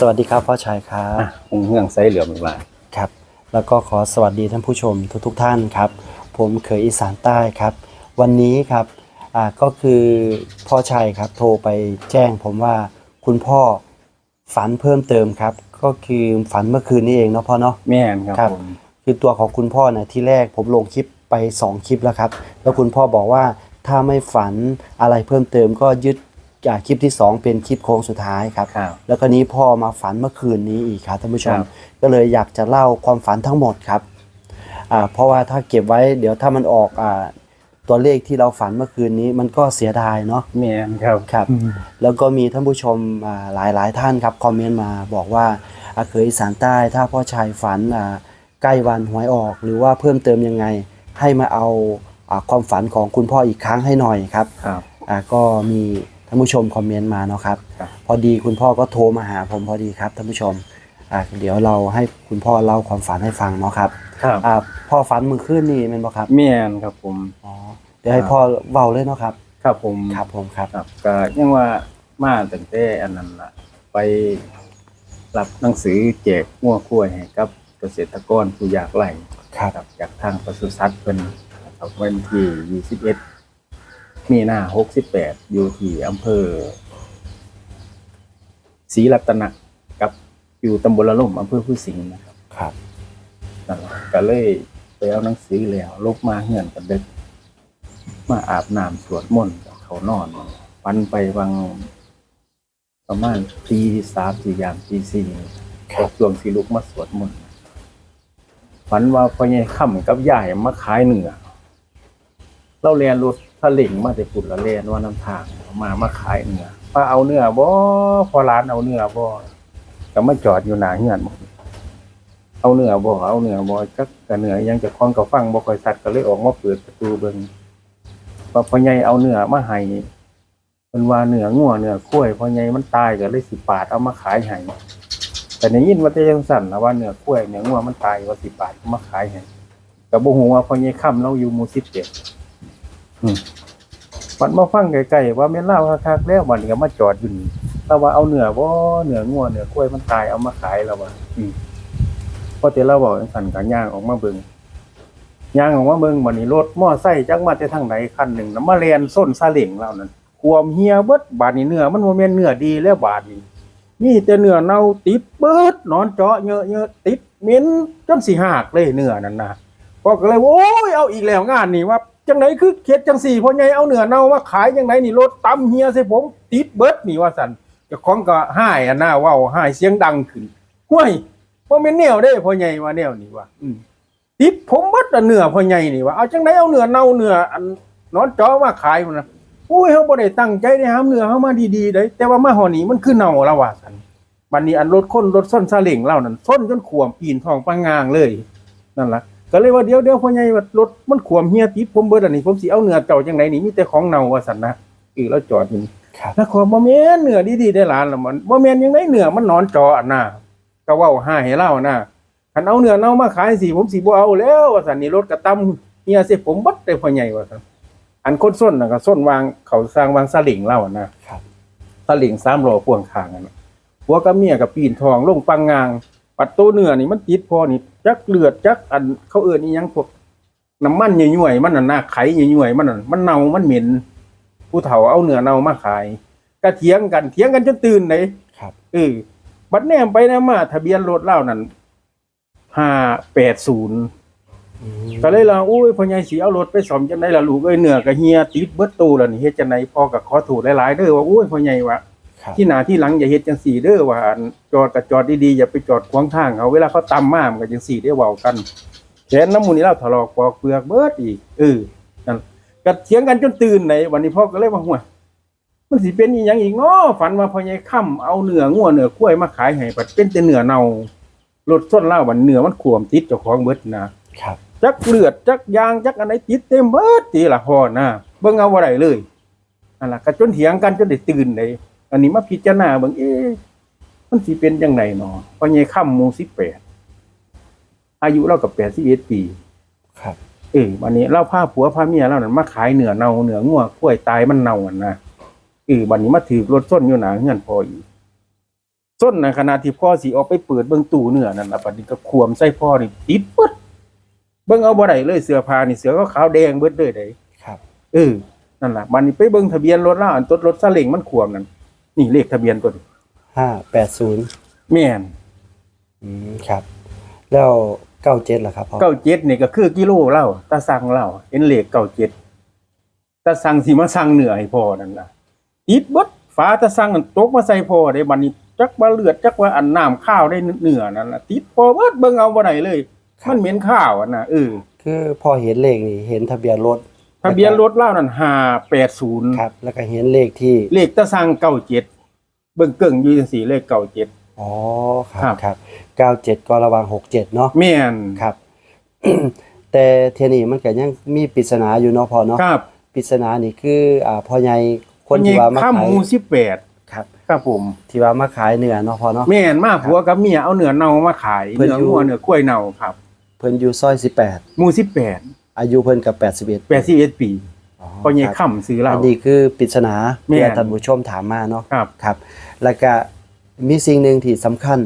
สวัสดีครับพ่อชัยครับอะคงเฮืองไซเหลือมอีกหลายครับ แล้วก็ขอสวัสดีท่านผู้ชมทุกๆทท่านครับ ผมเคยอีสานใต้ครับ วันนี้ครับอ่าก็คือพ่อชัยครับโทรไปแจ้งผมว่าคุณพ่อฝันเพิ่มเติมครับ ก็คือฝันเมื่อคืนนี้เองเนาะพ่อเนาะแม่นครับครับผมคือตัวของคุณพ่อนะที่แรกผมลงคลิปไป 2 คลิปแล้วครับ แล้วคุณพ่อบอกว่าถ้าไม่ฝันอะไรเพิ่มเติมก็ยึดจาก คลิปที่ 2 เป็นคลิปโค้งสุดท้ายครับ ครับ แล้วก็นี้พ่อมาฝันเมื่อคืนนี้อีกครับท่านผู้ชม ครับ ก็เลยอยากจะเล่าความฝันทั้งหมดครับอ่าเพราะว่าถ้าเก็บไว้เดี๋ยวถ้ามันออกอ่าตัวเลขที่เราฝันเมื่อคืนนี้มันก็เสียดายเนาะ แม่นครับ ครับ แล้วก็มีท่านผู้ชมอ่าหลายหลายท่านครับคอมเมนต์มาบอกว่าอาเคยอีสานใต้ถ้าพ่อชายฝันอ่าใกล้วันหวยออก หรือว่าเพิ่มเติมยังไง ให้มาเอาอาความฝันของคุณพ่ออีกครั้งให้หน่อยครับครับ อ่าก็มี ท่านผู้ชมคอมเมนต์มาเนาะครับครับ พอดีคุณพ่อก็โทรมาหาผมพอดีครับท่านผู้ชมอ่าเดี๋ยวเราให้คุณพ่อเล่าความฝันให้ฟังเนาะครับครับอ่าพ่อฝันมือขึ้นนี่แมันบอกครับแม่นครับผม อ๋อเดี๋ยวให้พ่อเว้าเลยเนาะครับ ครับผมครับผมครับครับก็ยังว่ามาตั้งแต่อันนั้นล่ะ ไปรับหนังสือแจกงัวคุ้วยให้กับเกษตรกรผู้ยากไร้ครับ ครับจากทางปศุสัตว์เพิ่นนะครับวันที่21 มีนา68อยู่ที่อำเภอศรีรัตนะกับอยู่ตำบลละล่มอำเภอผู้สิงห์นะครับครับนั่นล่ะก็เลยไปเอาหนังสือแล้วลบมาเฮือนกันเด็กมาอาบน้ำสวดมนต์กับเขานอนปันไปบางประมาณตีสามสี่ยามตีสี่ครับช่วงสีลุกมาสวดมนต์ฝันว่าพ่อใหญ่ค่ำกับยายมาขายเนื้อเราเรียนรถ ทะเล่งมาแต่ปุ่นละเรียนว่าน้ำทางมามาขายเนื้อป้าเอาเนื้อบ่พอร้านเอาเนื้อบ่ก็มาจอดอยู่หน้าเฮือนหมดเอาเนื้อบ่เอาเนื้อบ่จักกะเนื้อยังจะคล้องกับฟังบ่ค่อยสัตว์ก็เลยออกมาเปิดประตูเบิ่งว่าพ่อใหญ่เอาเนื้อมาให้เพิ่นว่าเนื้องัวเนื้อข้วยพ่อใหญ่มันตายก็เลยสิปาดเอามาขายให้แต่ได้ยินว่าแต่ยังสั่นนะว่าเนื้อข้วยเนื้องัวมันตายว่าสิปาดเอามาขายให้ก็บ่ฮู้ว่าพ่อใหญ่ค่ำเราอยู่มู่17อืม มันมาฟังไกลๆว่าแม่นเล่าคักๆแล้วบัดนี้ก็มาจอดอยู่นี่แต่ว่าเอาเนื้อบ่เนื้องัวเนื้อข้วยมันตายเอามาขายแล้วว่าอืมพอเตเราบอกจังสันกันย่างออกมาเบิงย่างออกมาเบิงวันนี้รถมอไซค์จักมาแต่ทางไหนคันหนึ่งน้ำมาเรียนส้นซาเล่งเรานั่นความเฮียเบิดบาดนี้เนื้อมันโมเมนเนื้อดีแล้วบาดนี้มีแต่เนื้อเน่าติดเบิดนอนเจาะเยอะเยอะติดเหม็นจนสีหักเลยเนื้อนั่นนะพอก็เลยว่าโอ้ยเอาอีกแล้วงานนี่ว่า จังไหนคือเข็ดจังสี่พ่อใหญ่เอาเนื้อเน่ามาขายจังไหนนี่รถตำเฮียใส่ผมติดเบิดนี่ว่าสันเจ้าของก็ห้ายอันน่าว้าห้ายเสียงดังขึ้นห้วยว่าเป็นแนวได้พ่อใหญ่ว่าแนวนี้ว่าอืมติดผมเบัดอะเนื้อพ่อใหญ่นี่ว่าเอาจังไดเอาเนื้อเน่าเนื้ออันนอนจ้อมาขายมันนะโอ้ยเฮาบ่ได้ตั้งใจได้หามเนื้อเฮามาดีๆเด้แต่ว่ามาหอนี้มันคือเน่าแล้วว่าซั่นบัดนี้อันรถค้นรถส้นซาเล้งเล่านั่นส้นจนขวมปีนทองปางงางเลยนั่นล่ะ ก็เลยว่าเดี๋ยวเดี๋ยวพ่อใหญ่ว่ารถมันขวมเฮียติดผมเบิดอันนี้ผมสิเอาเนื้อเจ้าจังไดนี่มีแต่ของเน่าว่าซั่นนะอีกแล้วจอดอยู่นี่ครับแล้วขอบ่แม่นเนื้อดีๆได้หลานละมันบ่แม่นยังไงเนื้อมันนอนจออันน่ะก็เว้าห้าให้เล่านะคันเอาเนื้อเน่ามาขายสิผมสิบ่เอาแล้วว่าซั่นนี่รถกระตำเฮียสิผมบัดได้พ่อใหญ่ว่าซั่นอันคนส้นน่ะก็ส้นวางเขาสร้างวางสลิงเล่านะครับสลิงสามล้อพ่วงข้างนั่นน่ะผัวกับเมียก็ปีนทองลงปังงางปัดโตเนื้อนี่มันติดพอนี่ จักเลือดจักอันเขาเอิ้นอีหยังพวกน้ำมันย่วยๆมันน่ะหน้าไขย่วยๆมันน่ะมันเน่ามันเหม็นผู้เฒ่าเอาเนื้อเน่ามาขายก็เถียงกันเถียงกันจนตื่นเลยครับเออบัดแนมไปแนมมา ทะเบียนรถเล่านั่นห้าแปดศูนย์อืมก็เลยเราอุ้ยพ่อใหญ่สีเอารถไปสอมจังไดล่ะลูกเอ้ยเหนือกับเฮียติดเบิดตูแล้วนี่เฮ็ดจังไดพ่อก็ขอโทษหลายๆเด้อว่าอุ้ยพ่อใหญ่ว่าครับ ที่หน้าที่หลังอย่าเฮ็ดจังสี่เด้อว่าอันจอดก็จอดดีๆอย่าไปจอดขวางทางเขาเวลาเขาตำมามันก็จังสี่ได้เว้ากันแขนน้ำมูนี่เราถลอกปอกเปลือกเบิดอีกเออนั่นก็เถียงกันจนตื่นไหนวันนี้พ่อก็เลยว่าห่วยมันสิเป็นอีหยังอีกเนาะฝันว่าพ่อใหญ่ค่ำเอาเนื้องัวเนื้อกล้วยมาขายให้ปัดเป็นแต่เนื้อเน่ารถส้นเหล้าบันเนื้อมันขวมติดเจ้าของเบิดนะครับจักเลือดจักยางจักอันไหนติดเต็มเบิดตีละพอนะเบิ่งเอาบ่ได้เลยนั่นล่ะก็จนเถียงกันจนได้ตื่นเลย อันนี้มาพิจารณาเบิ่งเอ๊ะมันสิเป็นจังไดเนาะพ่อใหญ่ค่ำหมู่18อายุเราก็81ปี ครับ เออวันนี้เราพาผัวพาเมียเรานั่นมาขายเนื้อเน่าเนื้องัวกล้วยตายมันเน่าอะนะเออวันนี้มาถือรถส้นอยู่หนาเงื่อนพออีกส้นในะขณะที่พ่อสิออกไปเปิดเบิ่งตู้เนื้อนั่นล่ะบัดนี้ก็ขวมใส่พ่อนี่ติดเบิดเบิ่งเอาบ่ได้เลยเสื้อผ้านี่เสื้อก็ขาวแดงเบิดเลยได้ครับ เออนั่นล่ะบัดนี้ไปเบิ่งทะเบียนรถแล้วอันต้นรถซาเล้งมันขวมนั่น นี่เลขทะเบียนตัวนี้ห้าแปดศูนย์แม่นอืมครับ แล้วเก้าเจ็ดล่ะครับพ่อเก้าเจ็ดนี่ก็คือกิโลเล่าตาสั่งเล่าเห็นเลขเก้าเจ็ดตาสั่งสิมาสั่งเหนือให้พ่อนั่นน่ะติดเบิดฟ้าตาสั่งนั่นตกมาใส่พ่อได้บัดนี้จักว่าเลือดจักว่าอันน้ำข้าวได้เหนือนั่นน่ะติดพ่อเบิดเบิ่งเอาบ่ได้เลยมันเหม็นข้าวอะนะเออคือพ่อเห็นเลขนี่เห็นทะเบียนรถ ทะเบียนรถเล่านั่นห้าแปดศูนย์ครับ แล้วก็เห็นเลขที่ เลขตะสั่งเก้าเจ็ดเบิ่งเกิ่งอยู่จังสี่เลขเก้าเจ็ด อ๋อคครัรับ บครับเก้าเจ็ดก็ระวังหกเจ็ดเนาะ แม่นครับ แต่เทยนี่มันก็ยังมีปริศนาอยู่เนาะพ่อเนาะ ครับปริศนานี่คืออ่าพ่อใหญ่คคนนที่นี้ว่ามาข้ามขาย หมูสิบแปดครับ ครับผม ที่ว่ามาขายเนื้อเนาะพ่อเนาะ แม่นมาผัวกับเมียเอาเนื้อเน่ามาขายเพิ่นเนื้ออยู่ งัวเนื้อกล้วยเน่าครับ เพิ่นอยู่ซอยสิบแปดหมูสิบแปด อายุเพิ่นกับแปดสิบเอ็ดแปดสิบเอ็ดปีพ่อใหญ่ค่ำซื้อเหล้าอันนี้คือปริศนาแม่นที่ท่านผู้ชมถามมาเนาะครับครับ แล้วก็มีสิ่งหนึ่งที่สำคัญ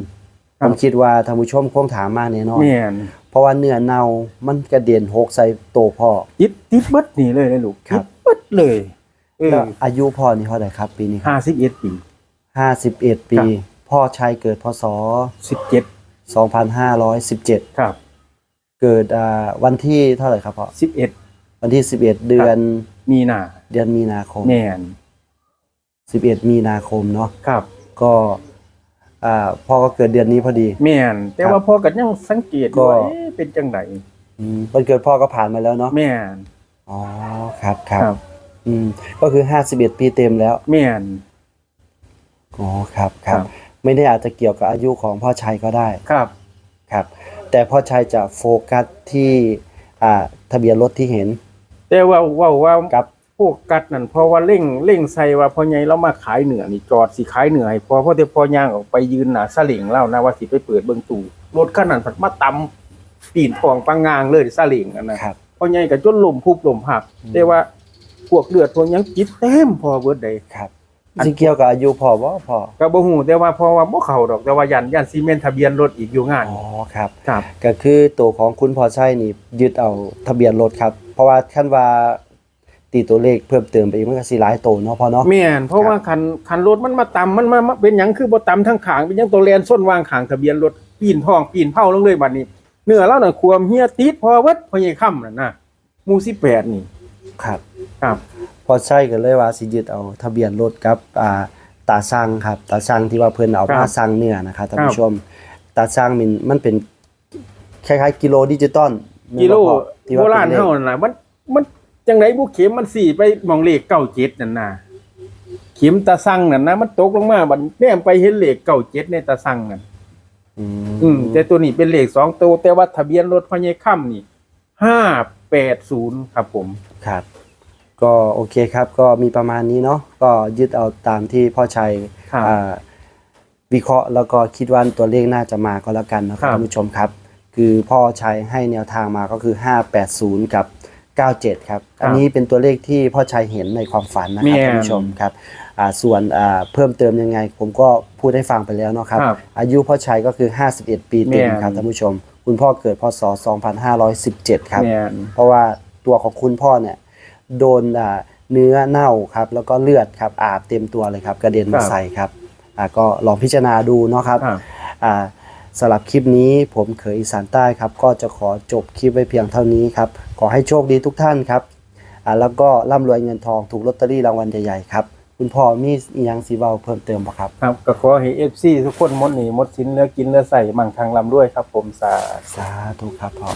ครัผบมคิดว่าท่านผู้ชมคงถามมาแน่นอนแม่นเพราะว่าเนื้อเน่ามันกระเด็นหกใส่โตวพ่อติดติดเบิดนี่เลยเลยลูกครับติดเบิดเลยเออแล้วอายุพ่อนี่เท่าไหร่ครับ ปีนี้ห้าสิบเอ็ดปีห้าสิบเอ็ดปีครับพ่อชัยเกิดพศสิบเจ็ดสองพันห้าร้อยสิบเจ็ดครับ เกิดอ่าวันที่เท่าไหร่ครับพ่อสิบเอ็ดวันที่สิบเอ็ดเดือนมีนาเดือนมีนาคมแม่นสิบเอ็ดมีนาคมเนาะครับก็อ่าพ่อก็เกิดเดือนนี้พอดี แม่นแต่ว่าพ่อก็ยังสังเกตก็ ว่าเอ๊ะเป็นจังไดอืมวันเกิดพ่อก็ผ่านมาแล้วเนาะแม่นอ๋อครับครับอืมก็คือห้าสิบเอ็ดปีเต็มแล้วแม่นอ๋อครับครับ ครับ ไม่ได้อาจจะเกี่ยวกับอายุของพ่อชัยก็ได้ครับ ครับ แต่พ่อชัยจะโฟกัสที่อ่าทะเบียนรถที่เห็น แต่ว่าเว่าว่ากับพวกกัดนั่นเพราะว่าเร่งเร่งใส่ว่าพ่อใหญ่เรามาขายเหนือนี่จอดสิขายเหนือให้พอเพราะแต่พอย่างออกไปยืนหน้าซาเล้งเล่านะว่าสิไปเปิดเบิ่งตู้รถคันนั้นผัดมาตำปีนทองปังงางเลยซาเล้งอันนะครับพ่อใหญ่ก็จนลมพุบลมหักอืมแต่ว่าพวกเลือดพวกหยังจิตเต็มพอเบิดใดครับ สิเกี่ยวกับอายุพ่อว่าพ่อก็บ่ฮู้แต่ว่าเพอว่าบ่เข้าดอกแต่ว่ายันยันซีเมนต์ทะเบียนรถอีกอยู่งานอ๋อครับ ครับ ก็คือตัวของคุณพ่อชัยนี่ยึดเอาทะเบียนรถครับ เพราะว่าขั้นว่าตีตัวเลขเพิ่มเติมไปอีกมันก็สิหลายตัวเนาะพ่อเนาะแม่นเพราะว่าคันคันรถมันมาตำมันมามาเป็นหยังคือบ่ตำทั้งขางเป็นหยังตัวแลนส้นวางขางทะเบียนรถปีนท้องปีนเผาลงเลยบัดนี้เนื้อเราน่ะควมเฮียติดพอเวิดพอใหญ่ค่ำนั่นน่ะหมู่18นี่ครับ ครับ พอชัยก็เลยว่าสิยึดเอาทะเบียนรถกับอ่าตาช่างครับตาช่างที่ว่าเพิ่นเอาครัมาบสั่งเนื้อนะครับท่านครับผู้ชมตาช่างมันมันเป็นคล้ายๆ กิโลดิจิตอลกิโลที่โบว่าราณป็นลขเฮานั่นน่ะมันมันจังไดบ่เข็มมันสี่ไปมองเลข97นั่นน่ะเข็มตาสั่งนั่นนะมันตกลงมาบัดแนมไปเห็นเลข97ในตาสั่งนั่นอืมอืมแต่ตัวนี้เป็นเลขสองตัวแต่ว่าทะเบียนรถพญายค่ำนี่ห้าแปดศูนย์ครับผมครับ ก็โอเคครับ ก็มีประมาณนี้เนาะก็ยึดเอาตามที่พ่อชัยครับอ่าวิเคราะห์แล้วก็คิดว่าตัวเลขน่าจะมาก็แล้วกันนะคครัรับบท่านผู้ชมครับ คือพ่อชัยให้แนวทางมาก็คือ 580 กับ 97 ครับ อันนี้เป็นตัวเลขที่พ่อชัยเห็นในความฝันนะครับท่านผู้ชมครับอ่าส่วนอ่าเพิ่มเติมยังไง ผมก็พูดให้ฟังไปแล้วเนาะครับ ครับอายุพ่อชัยก็คือ 51 ปีเต็มแม่นครับท่านผู้ชม คุณพ่อเกิดพศ 2517 ครับ แม่น เพราะว่าตัวของคุณพ่อเนี่ย โดนอ่าเนื้อเน่าครับแล้วก็เลือดครับอาบเต็มตัวเลยครับกระเด็นมาใส่ครับอ่าก็ลองพิจารณาดูเนาะครับครับอ่าสำหรับคลิปนี้ผมเขยอีสานใต้ครับ ก็จะขอจบคลิปไว้เพียงเท่านี้ครับ ขอให้โชคดีทุกท่านครับอ่าแล้วก็ร่ำรวยเงินทองถูกลอตเตอรี่รางวัลใหญ่ๆครับคุณพ่อมีอีหยังสีเบาเพิ่มเติมปะครับครับก็ขอให้เอฟซีทุกคนหมดหนีหมดสินเหลือกินเหลือใส่มั่งทางลำด้วยครับ ผมสาธุสาธุครับพ่อ